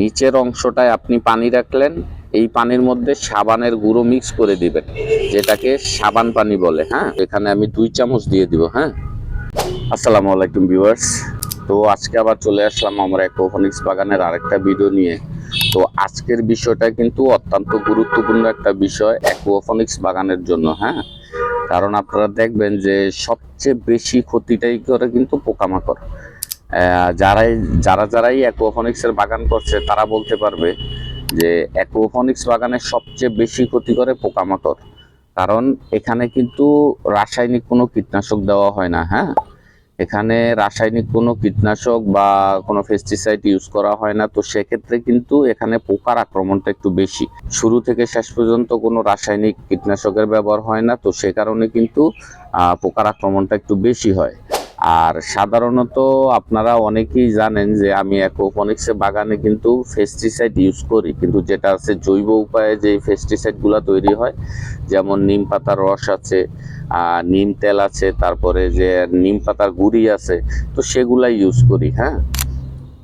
নিচের অংশটায় আপনি পানি রাখলেন, এই পানির মধ্যে সাবানের গুঁড়ো মিক্স করে দিবেন, যেটাকে সাবান পানি বলে হ্যাঁ? এখানে আমি দুই চামচ দিয়ে দিব হ্যাঁ? আসসালামু আলাইকুম ভিউয়ার্স তো আজকে আবার চলে আসলাম আমরা অ্যাকোফনিক্স বাগানের আরেকটা ভিডিও নিয়ে। তো আজকের বিষয়টা কিন্তু অত্যন্ত গুরুত্বপূর্ণ একটা বিষয় অ্যাকোফনিক্স বাগানের জন্য হ্যাঁ? কারণ আপনারা দেখবেন যে সবচেয়ে বেশি ক্ষতিটাই করে কিন্তু পোকামাকড়। যারাই যারা যারাই অ্যাকোফনিক্সের বাগান করছে, তারা বলতে পারবে যে অ্যাকোফনিক্স বাগানের সবচেয়ে বেশি ক্ষতি করে পোকামাকড়। কারণ এখানে কিন্তু রাসায়নিক কোনো কীটনাশক দেওয়া হয় না হ্যাঁ? এখানে রাসায়নিক কোনো কীটনাশক বা কোনো পেস্টিসাইড ইউজ করা হয় না, তো সেক্ষেত্রে কিন্তু এখানে পোকার আক্রমণটা একটু বেশি। শুরু থেকে শেষ পর্যন্ত কোনো রাসায়নিক কীটনাশকের ব্যবহার হয় না, তো সে কারণে কিন্তু পোকার আক্রমণটা একটু বেশি হয়। আর সাধারণত আপনারা অনেকেই জানেন যে আমি অ্যাকোপনিক্সে বাগানে কিন্তু ফেস্টিসাইড ইউজ করি, কিন্তু যেটা আছে জৈব উপায়ে যে পেস্টিসাইডগুলো তৈরি হয়, যেমন নিম পাতার রস আছে নিম তেল আছে, তারপরে যে নিম পাতার গুড়ি আছে, তো সেগুলাই ইউজ করি হ্যাঁ?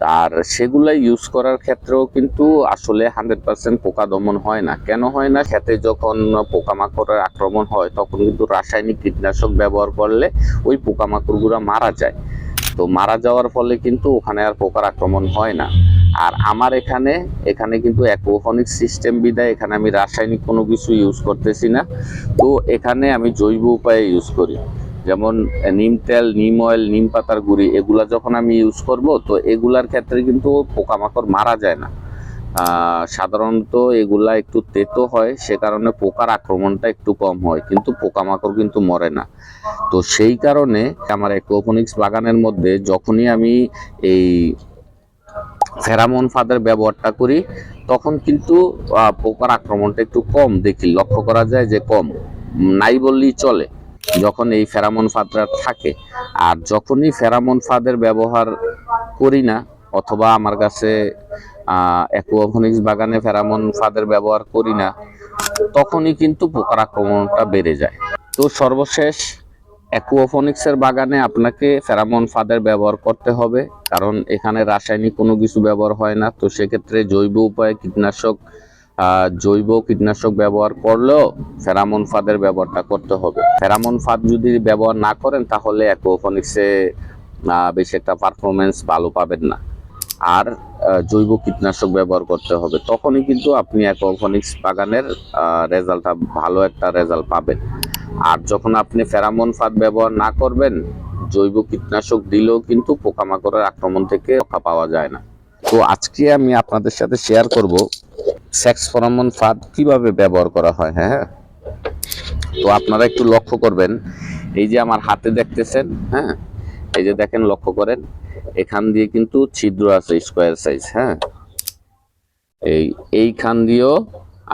আর সেগুলাই ইউজ করার ক্ষেত্রেও কিন্তু আসলে হান্ড্রেড পার্সেন্ট পোকা দমন হয় না। কেন হয় না? খেতে যখন পোকামাকড়ের আক্রমণ হয়, তখন কিন্তু রাসায়নিক কীটনাশক ব্যবহার করলে ওই পোকামাকড়গুলো মারা যায়। তো মারা যাওয়ার ফলে কিন্তু ওখানে আর পোকার আক্রমণ হয় না। আর আমার এখানে এখানে কিন্তু অ্যাকোফনিক সিস্টেম বিদায় এখানে আমি রাসায়নিক কোনো কিছু ইউজ করতেছি না। তো এখানে আমি জৈব উপায়ে ইউজ করি। যেমন, নিম তেল, নিম অয়েল নিম পাতার গুঁড়ি, এগুলা যখন আমি ইউজ করব, তো এগুলার ক্ষেত্রে কিন্তু পোকামাকড় মারা যায় না। সাধারণত এগুলা একটু তেতো হয়, সে কারণে পোকার আক্রমণটা একটু কম হয়, কিন্তু পোকামাকড় কিন্তু মরে না। তো সেই কারণে আমার অ্যাকোপনিক্স বাগানের মধ্যে যখনই আমি এই ফেরামন ফাদের ব্যবহারটা করি, তখন কিন্তু পোকার আক্রমণটা একটু কম দেখি, লক্ষ্য করা যায় যে কম নাই বললেই চলে। যখন এই ফেরামন ফাদটা থাকে, আর যখনই ফেরামন ফাদের ব্যবহার করি না, অথবা আমার কাছে অ্যাকোয়াফনিক্স বাগানে ফেরামন ফাদের ব্যবহার করি না, তখনই কিন্তু পোকার আক্রমণটা বেড়ে যায়। তো সর্বশেষ, অ্যাকুয়াফনিক্সের বাগানে আপনাকে ফেরামন ফাদের ব্যবহার করতে হবে, কারণ এখানে রাসায়নিক কোনো কিছু ব্যবহার হয় না। তো সেক্ষেত্রে জৈব উপায়ে কীটনাশক জৈব কীটনাশক ব্যবহার করলেও ফেরামন ফাদের ব্যবহারটা করতে হবে। ফেরামন ফাদ যদি ব্যবহার না করেন, তাহলে অ্যাকোফনিক্সে বেশি একটা পারফরমেন্স ভালো পাবেন না। আর জৈব কীটনাশক ব্যবহার করতে হবে। তখনই কিন্তু আপনি অ্যাকুয়াফনিক্স বাগানের রেজাল্টটা ভালো একটা রেজাল্ট পাবেন। আর যখন আপনি ফেরামন ফাদ ব্যবহার না করবেন, জৈব কীটনাশক দিলেও কিন্তু পোকামাকড়ের আক্রমণ থেকে রক্ষা পাওয়া যায় না। তো আজকে আমি আপনাদের সাথে শেয়ার করব সেক্স ফেরামন ফাদ কীভাবে ব্যবহার করা হয় হ্যাঁ তো আপনারা একটু লক্ষ্য করবেন, এই যে আমার হাতে দেখতেছেন হ্যাঁ এই যে দেখেন, লক্ষ্য করেন, এখান দিয়ে কিন্তু ছিদ্র আছে স্কোয়ার সাইজ হ্যাঁ? এই, এইখান দিয়েও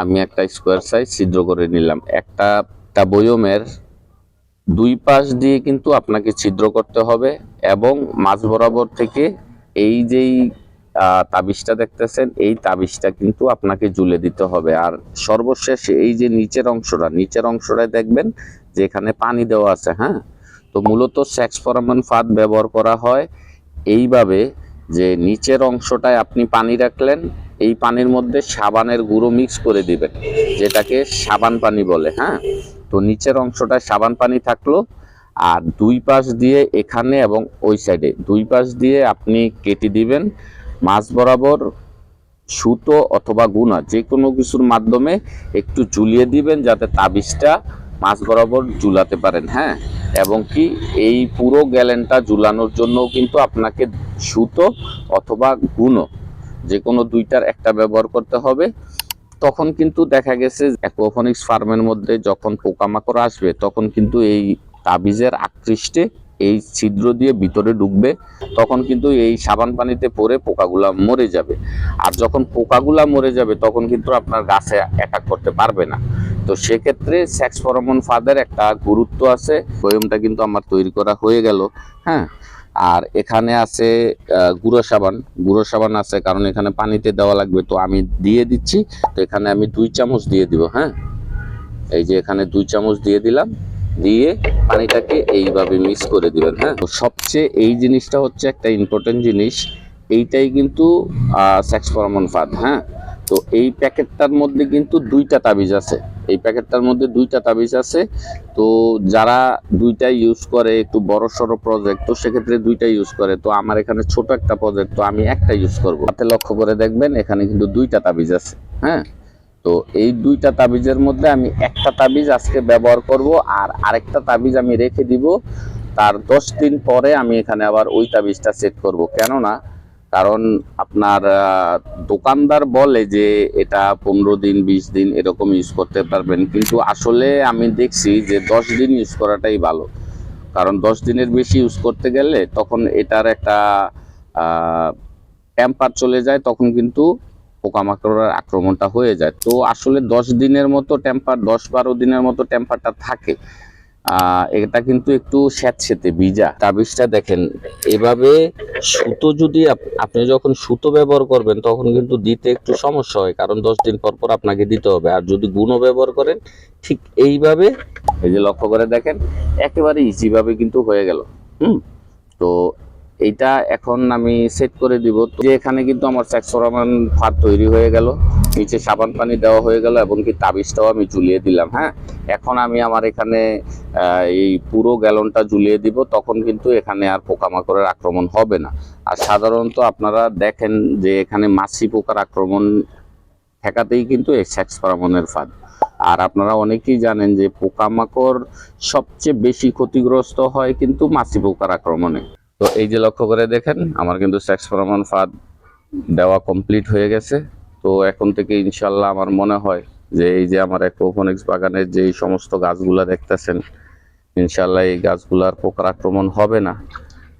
আমি একটা স্কোয়ার সাইজ ছিদ্র করে নিলাম। একটা একটা বয়মের দুই পাশ দিয়ে কিন্তু আপনাকে ছিদ্র করতে হবে এবং মাঝ বরাবর থেকে এই যেই তাবিজটা দেখতেছেন, এই তাবিজটা কিন্তু আপনাকে ঝুলে দিতে হবে। আর সর্বশেষ এই যে নিচের অংশটা, নিচের অংশটায় দেখবেন যে এখানে পানি দেওয়া আছে হ্যাঁ? তো মূলত সেক্স ফরমান ফাঁদ ব্যবহার করা হয় এইভাবে যে নিচের অংশটায় আপনি পানি রাখলেন, এই পানির মধ্যে সাবানের গুঁড়ো মিক্স করে দিবেন, যেটাকে সাবান পানি বলে হ্যাঁ? তো নিচের অংশটায় সাবান পানি থাকল, আর দুই পাশ দিয়ে এখানে এবং ওই সাইডে দুই পাশ দিয়ে আপনি কেটে দিবেন মাছ বরাবর সুতো অথবা গুনা যে কোনো কিছুর মাধ্যমে একটু ঝুলিয়ে দিবেন যাতে তাবিজটা মাছ বরাবর ঝুলাতে পারেন হ্যাঁ? এবং কি এই পুরো গ্যালেনটা ঝুলানোর জন্য কিন্তু আপনাকে সুতো অথবা গুনো যে কোনো দুইটার একটা ব্যবহার করতে হবে। তখন কিন্তু দেখা গেছে অ্যাকোফনিক্স ফার্মের মধ্যে যখন পোকামাকড় আসবে, তখন কিন্তু এই তাবিজের আকৃষ্টে এই ছিদ্র দিয়ে ভিতরে ঢুকবে, তখন কিন্তু এই সাবান পানিতে পরে পোকাগুলা মরে যাবে। আর যখন পোকাগুলা মরে যাবে, তখন কিন্তু আপনার গাছে অ্যাটাক করতে পারবে না। তো সেক্ষেত্রে সেক্স ফরমন ফাদের একটা গুরুত্ব আছে। বয়মটা কিন্তু আমার তৈরি করা হয়ে গেল হ্যাঁ? আর এখানে আছে গুঁড়ো সাবান। গুঁড়ো সাবান আছে কারণ এখানে পানিতে দেওয়া লাগবে, তো আমি দিয়ে দিচ্ছি। তো এখানে আমি দুই চামচ দিয়ে দিব হ্যাঁ? এই যে এখানে দুই চামচ দিয়ে দিলাম। দিয়ে পানিটাকে এইভাবে মিক্স করে দিবেন হ্যাঁ? সবচেয়ে এই জিনিসটা হচ্ছে একটা ইম্পর্টেন্ট জিনিস। এইটাই কিন্তু সেক্স ফরমন ফাঁদ হ্যাঁ? তো এই প্যাকেটটার মধ্যে কিন্তু দুইটা তাবিজ আছে। এই প্যাকেটটার মধ্যে দুইটা তাবিজ আছে। তো যারা দুইটা ইউজ করে, একটু বড় সড়ো প্রজেক্ট তো সেক্ষেত্রে দুইটা ইউজ করে। তো আমার এখানে ছোট একটা প্রজেক্ট তো আমি একটা ইউজ করব। হাতে লক্ষ্য করে দেখবেন, এখানে কিন্তু দুইটা তাবিজ আছে হ্যাঁ? তো এই দুইটা তাবিজের মধ্যে আমি একটা তাবিজ আজকে ব্যবহার করব আর আরেকটা তাবিজ আমি রেখে দিব। তার দশ দিন পরে আমি এখানে আবার ওই তাবিজটা সেট করব। কেননা, কারণ আপনার দোকানদার বলে যে এটা পনেরো দিন, বিশ দিন এরকম ইউজ করতে পারবেন। কিন্তু আসলে আমি দেখছি যে দশ দিন ইউজ করাটাই ভালো। কারণ দশ দিনের বেশি ইউজ করতে গেলে তখন এটার একটা টেম্পার চলে যায়, তখন কিন্তু পোকামাকড়ের আক্রমণটা হয়ে যায়। তো আসলে দশ দিনের মতো টেম্পার দশ বারো দিনের মতো টেম্পারটা থাকে। এটা কিন্তু একটু স্যাঁতসেতে, ভিজা। তাবিজটা দেখেন, এভাবে সুতো যদি আপ- আপনি যখন সুতো ব্যবহার করবেন, তখন কিন্তু দিতে একটু সমস্যা হয়। কারণ দশ দিন পর পর আপনাকে দিতে হবে। আর যদি গুণও ব্যবহার করেন, ঠিক এইভাবে, এই যে লক্ষ্য করে দেখেন, একেবারে ইজিভাবে কিন্তু হয়ে গেল। হুম? তো এইটা এখন আমি সেট করে দিব। যে এখানে কিন্তু আমার স্যাক্সোরামান ফাঁদ তৈরি হয়ে গেল, নিচে সাবান পানি দেওয়া হয়ে গেল এবং কি তাবিজটাও আমি ঝুলিয়ে দিলাম হ্যাঁ? এখন আমি আমার এখানে এই পুরো গ্যালনটা ঝুলিয়ে দিব, তখন কিন্তু এখানে আর পোকামাকড়ের আক্রমণ হবে না। আর সাধারণত আপনারা দেখেন যে এখানে মাছি পোকার আক্রমণ ঠেকাতেই কিন্তু এই সেক্স ফরামনের ফাঁদ। আর আপনারা অনেকেই জানেন যে পোকামাকড় সবচেয়ে বেশি ক্ষতিগ্রস্ত হয় কিন্তু মাছি পোকার আক্রমণে। তো এই যে লক্ষ্য করে দেখেন, আমার কিন্তু সেক্স ফরামন ফাঁদ দেওয়া কমপ্লিট হয়ে গেছে। তো এখন থেকে ইনশাল্লাহ আমার মনে হয় যে এই যে আমার অ্যাকোফোনিক্স বাগানের যে সমস্ত গাছগুলা দেখতেছেন, ইনশাল্লাহ এই গাছগুলার পোকার আক্রমণ হবে না।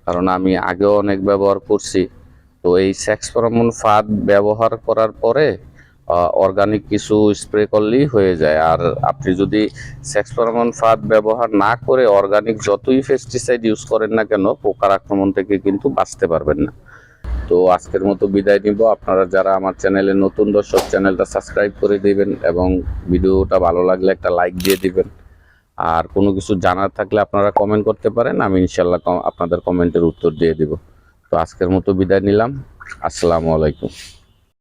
কারণ আমি আগেও অনেক ব্যবহার করছি। তো এই সেক্স ফরমন ফাঁদ ব্যবহার করার পরে অর্গানিক কিছু স্প্রে করলেই হয়ে যায়। আর আপনি যদি সেক্স ফরমন ফাঁদ ব্যবহার না করে অর্গানিক যতই পেস্টিসাইড ইউজ করেন না কেন, পোকার আক্রমণ থেকে কিন্তু বাঁচতে পারবেন না। তো আজকের মতো বিদায় নিব। আপনারা যারা আমার চ্যানেলে নতুন দর্শক চ্যানেলটা সাবস্ক্রাইব করে দিবেন এবং ভিডিওটা ভালো লাগলে একটা লাইক দিয়ে দিবেন। আর কোনো কিছু জানার থাকলে আপনারা কমেন্ট করতে পারেন, আমি ইনশাল্লাহ আপনাদের কমেন্টের উত্তর দিয়ে দিব। তো আজকের মতো বিদায় নিলাম। আসসালামু আলাইকুম।